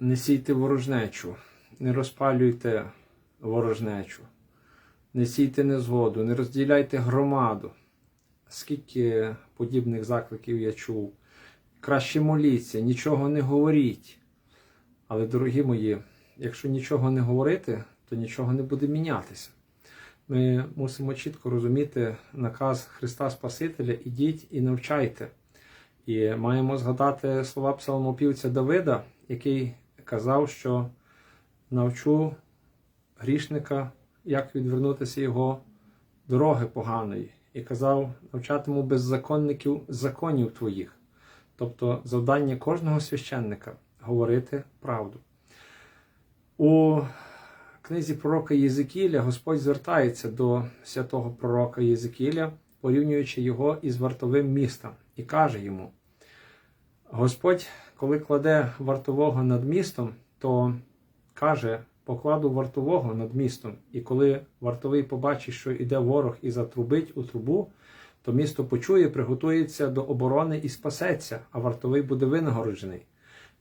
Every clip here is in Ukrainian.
не сійте ворожнечу, не розпалюйте ворожнечу, не сійте незгоду, не розділяйте громаду. Скільки подібних закликів я чув. Краще моліться, нічого не говоріть. Але, дорогі мої, якщо нічого не говорити, то нічого не буде мінятися. Ми мусимо чітко розуміти наказ Христа Спасителя: ідіть і навчайте. І маємо згадати слова псалмопівця Давида, який казав, що навчу грішника, як відвернутися його дороги поганої, і казав, навчатиму беззаконників законів твоїх. Тобто завдання кожного священника говорити правду. У книзі пророка Єзикіля Господь звертається до святого пророка Єзикіля, порівнюючи його із вартовим містом, і каже йому: Господь, коли кладе вартового над містом, то каже: покладу вартового над містом, і коли вартовий побачить, що йде ворог і затрубить у трубу, то місто почує, приготується до оборони і спасеться, а вартовий буде винагороджений.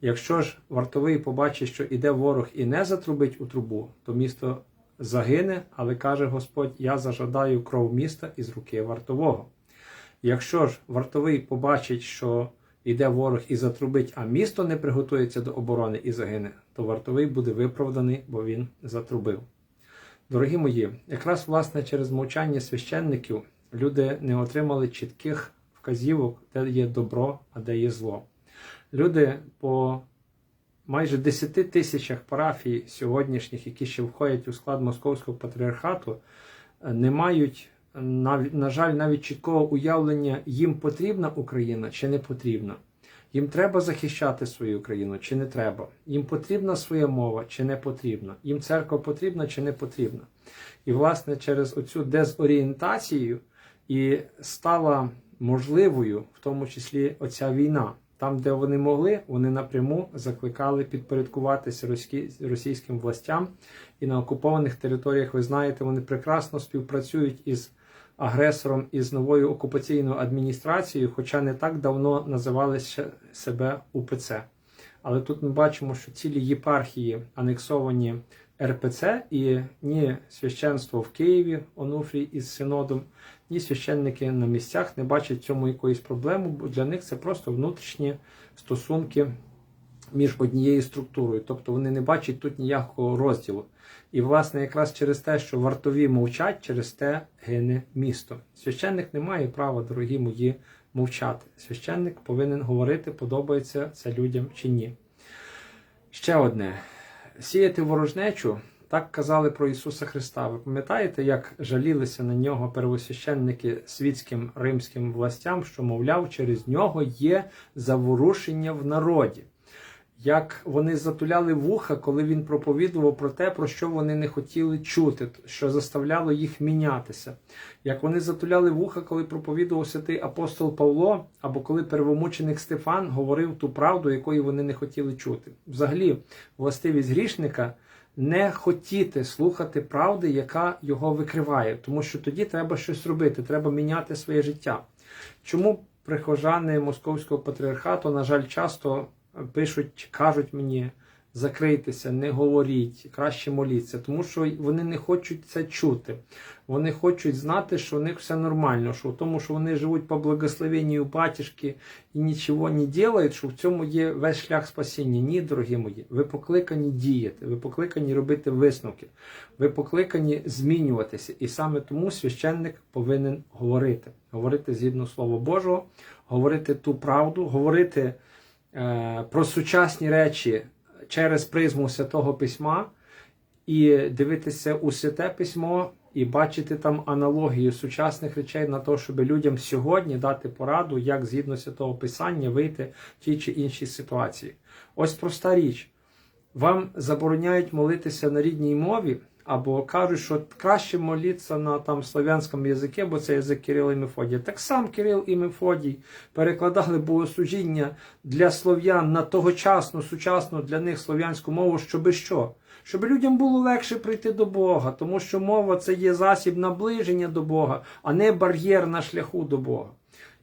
Якщо ж вартовий побачить, що іде ворог і не затрубить у трубу, то місто загине, але каже Господь: Я зажадаю кров міста із руки вартового. Якщо ж вартовий побачить, що йде ворог і затрубить, а місто не приготується до оборони і загине, то вартовий буде виправданий, бо він затрубив. Дорогі мої, якраз власне через мовчання священників люди не отримали чітких вказівок, де є добро, а де є зло. Люди по майже 10 тисячах парафій сьогоднішніх, які ще входять у склад Московського патріархату, не мають, на жаль, навіть чіткого уявлення, їм потрібна Україна чи не потрібна. Їм треба захищати свою країну чи не треба. Їм потрібна своя мова чи не потрібна. Їм церква потрібна чи не потрібна. І, власне, через оцю дезорієнтацію і стала можливою, в тому числі, оця війна. Там, де вони могли, вони напряму закликали підпорядкуватися російським властям. І на окупованих територіях, ви знаєте, вони прекрасно співпрацюють із агресором із новою окупаційною адміністрацією, хоча не так давно називали себе УПЦ. Але тут ми бачимо, що цілі єпархії анексовані РПЦ, і ні священство в Києві, Онуфрій із синодом, ні священники на місцях не бачать цьому якоїсь проблеми, бо для них це просто внутрішні стосунки між однією структурою. Тобто вони не бачать тут ніякого розділу. І, власне, якраз через те, що вартові мовчать, через те гине місто. Священник не має права, дорогі мої, мовчати. Священник повинен говорити, подобається це людям чи ні. Ще одне: сіяти ворожнечу. Так казали про Ісуса Христа. Ви пам'ятаєте, як жалілися на нього первосвященники світським римським властям, що, мовляв, через нього є заворушення в народі? Як вони затуляли вуха, коли він проповідував про те, про що вони не хотіли чути, що заставляло їх мінятися. Як вони затуляли вуха, коли проповідував святий апостол Павло, або коли первомученик Стефан говорив ту правду, якої вони не хотіли чути. Взагалі, властивість грішника не хотіти слухати правди, яка його викриває, тому що тоді треба щось робити, треба міняти своє життя. Чому прихожани московського патріархату, на жаль, часто пишуть, кажуть мені, закрийтеся, не говоріть, краще моліться, тому що вони не хочуть це чути. Вони хочуть знати, що у них все нормально, що в тому, що вони живуть по благословенню батюшки і нічого не ділають, що в цьому є весь шлях спасіння. Ні, дорогі мої, ви покликані діяти, ви покликані робити висновки, ви покликані змінюватися. І саме тому священник повинен говорити, говорити згідно Слова Божого, говорити ту правду, говорити про сучасні речі через призму Святого Письма і дивитися у святе письмо і бачити там аналогію сучасних речей на те, щоб людям сьогодні дати пораду, як згідно святого Писання вийти в тій чи іншій ситуації. Ось проста річ. Вам забороняють молитися на рідній мові, або кажуть, що краще молитися на там славянському язикі, бо це язик Кирила і Мефодія. Так сам Кирил і Мефодій перекладали богослужіння для слов'ян на тогочасну, сучасну для них слов'янську мову, щоби що? Щоб людям було легше прийти до Бога, тому що мова це є засіб наближення до Бога, а не бар'єр на шляху до Бога.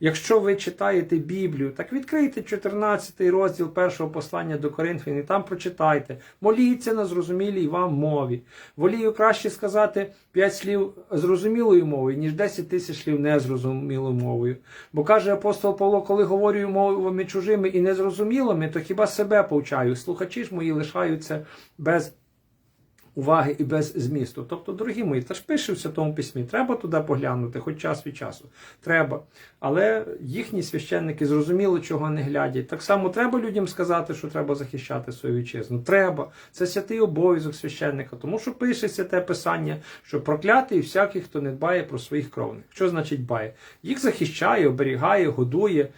Якщо ви читаєте Біблію, так відкрийте 14 розділ першого послання до Коринфян і там прочитайте. Моліться на зрозумілій вам мові. Волію краще сказати 5 слів зрозумілою мовою, ніж 10 тисяч слів незрозумілою мовою. Бо каже апостол Павло, коли говорю мовами чужими і незрозумілими, то хіба себе повчаю. Слухачі ж мої лишаються без уваги і без змісту. Тобто, дорогі мої, та ж пише в Святому Письмі, треба туди поглянути, хоч час від часу. Треба. Але їхні священники зрозуміло, чого не глядять. Так само треба людям сказати, що треба захищати свою вітчизну. Треба. Це святий обов'язок священника, тому що пише святе писання, що проклятий всякий, хто не дбає про своїх кровних. Що значить дбає? Їх захищає, оберігає, годує.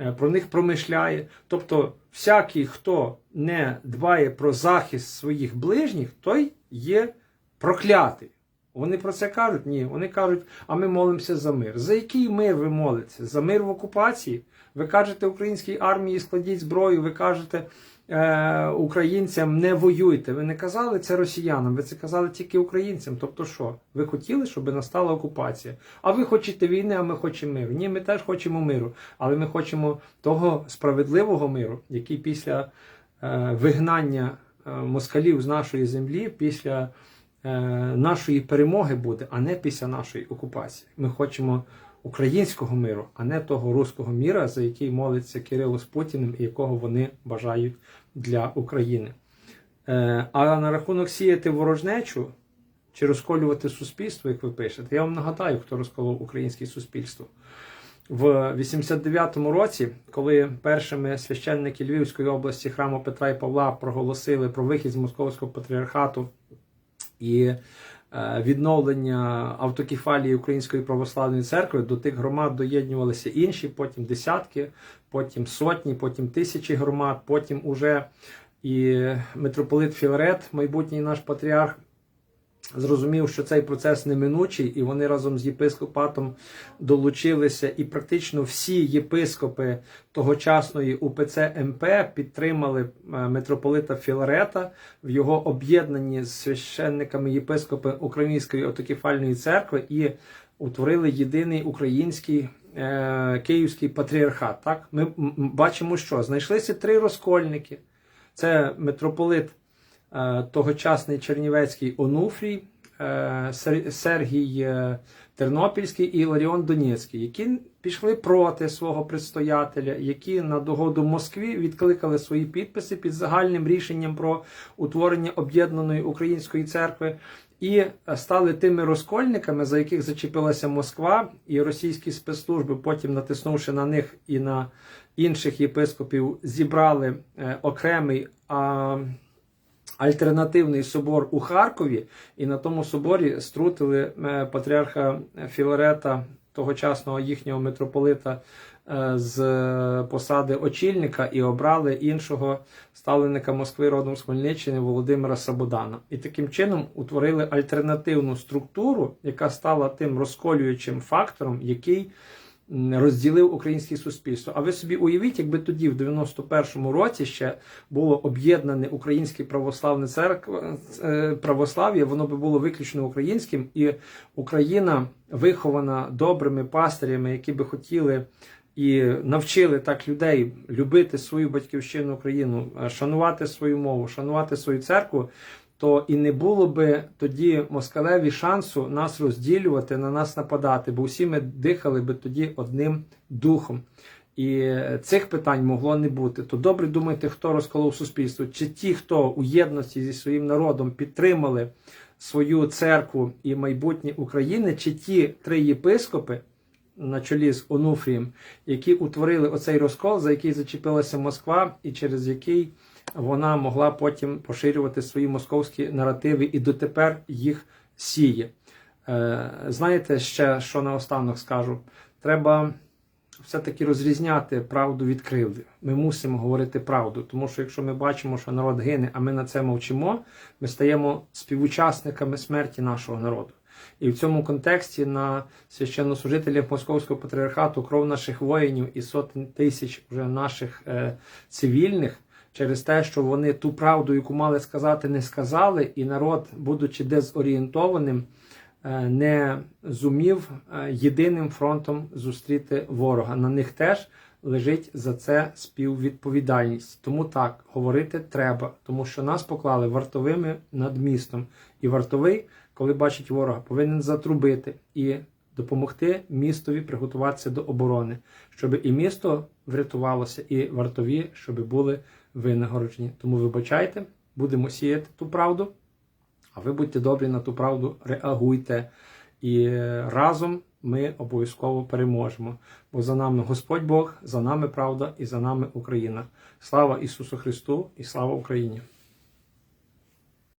Е, Про них промишляє. Тобто, всякий, хто не дбає про захист своїх ближніх, той є проклятий. Вони про це кажуть? Ні. Вони кажуть, а ми молимося за мир. За який мир ви молитеся? За мир в окупації? Ви кажете українській армії складіть зброю, ви кажете е, українцям не воюйте. Ви не казали це росіянам, ви це казали тільки українцям. Тобто що? Ви хотіли, щоб настала окупація? А ви хочете війни, а ми хочемо миру. Ні, ми теж хочемо миру, але ми хочемо того справедливого миру, який після е, вигнання е, москалів з нашої землі, після е, нашої перемоги буде, а не після нашої окупації. Ми хочемо українського миру, а не того руського міра, за який молиться Кирило з Путіним і якого вони бажають для України. Е, А на рахунок сіяти ворожнечу чи розколювати суспільство, як ви пишете, я вам нагадаю, хто розколов українське суспільство. В 89-му році, коли першими священники Львівської області храму Петра і Павла проголосили про вихід з московського патріархату і відновлення автокефалії Української православної церкви, до тих громад доєднювалися інші, потім десятки, потім сотні, потім тисячі громад, потім уже і митрополит Філарет, майбутній наш патріарх, зрозумів, що цей процес неминучий, і вони разом з єпископатом долучилися, і практично всі єпископи тогочасної УПЦ МП підтримали е, митрополита Філарета в його об'єднанні з священниками єпископи Української автокефальної церкви і утворили єдиний український. е, Київський патріархат. Так? Ми бачимо, що знайшлися три розкольники. Це митрополит тогочасний Чернівецький Онуфрій, е, Сергій е, Тернопільський і Іларіон Донецький, які пішли проти свого предстоятеля, які на догоду Москві відкликали свої підписи під загальним рішенням про утворення об'єднаної української церкви. І е, стали тими розкольниками, за яких зачепилася Москва, і російські спецслужби, потім натиснувши на них і на інших єпископів, зібрали е, окремий альтернативний собор у Харкові, і на тому соборі струтили е, патріарха Філарета, тогочасного їхнього митрополита, е, з посади очільника і обрали іншого ставленика Москви родом з Хмельниччини Володимира Сабодана. І таким чином утворили альтернативну структуру, яка стала тим розколюючим фактором, який розділив українське суспільство. А ви собі уявіть, якби тоді, в 91-му році, ще було об'єднане українське православне церква е, православ'я, воно би було виключно українським, і Україна вихована добрими пастирями, які би хотіли. І навчили так людей любити свою батьківщину Україну, е, шанувати свою мову, шанувати свою церкву, то і не було би тоді москалеві шансу нас розділювати, на нас нападати, бо всі ми дихали би тоді одним духом. І цих питань могло не бути. То добре думайте, хто розколов суспільство, чи ті, хто у єдності зі своїм народом підтримали свою церкву і майбутнє України, чи ті три єпископи на чолі з Онуфрієм, які утворили оцей розкол, за який зачепилася Москва, і через який вона могла потім поширювати свої московські наративи і дотепер їх сіє. Е, знаєте, ще що наостанок скажу? Треба все-таки розрізняти правду від кривди. Ми мусимо говорити правду, тому що якщо ми бачимо, що народ гине, а ми на це мовчимо, ми стаємо співучасниками смерті нашого народу. І в цьому контексті на священнослужителів Московського патріархату кров наших воїнів і сотень тисяч вже наших е, цивільних через те, що вони ту правду, яку мали сказати, не сказали, і народ, будучи дезорієнтованим, е, не зумів е, єдиним фронтом зустріти ворога. На них теж лежить за це співвідповідальність. Тому так говорити треба, тому що нас поклали вартовими над містом. І вартовий, коли бачить ворога, повинен затрубити і допомогти містові приготуватися до оборони, щоб і місто врятувалося, і вартові, щоб були винагороджені. Тому вибачайте, будемо сіяти ту правду. А ви будьте добрі на ту правду, реагуйте. І е, разом ми обов'язково переможемо. Бо за нами Господь Бог, за нами правда і за нами Україна. Слава Ісусу Христу і слава Україні!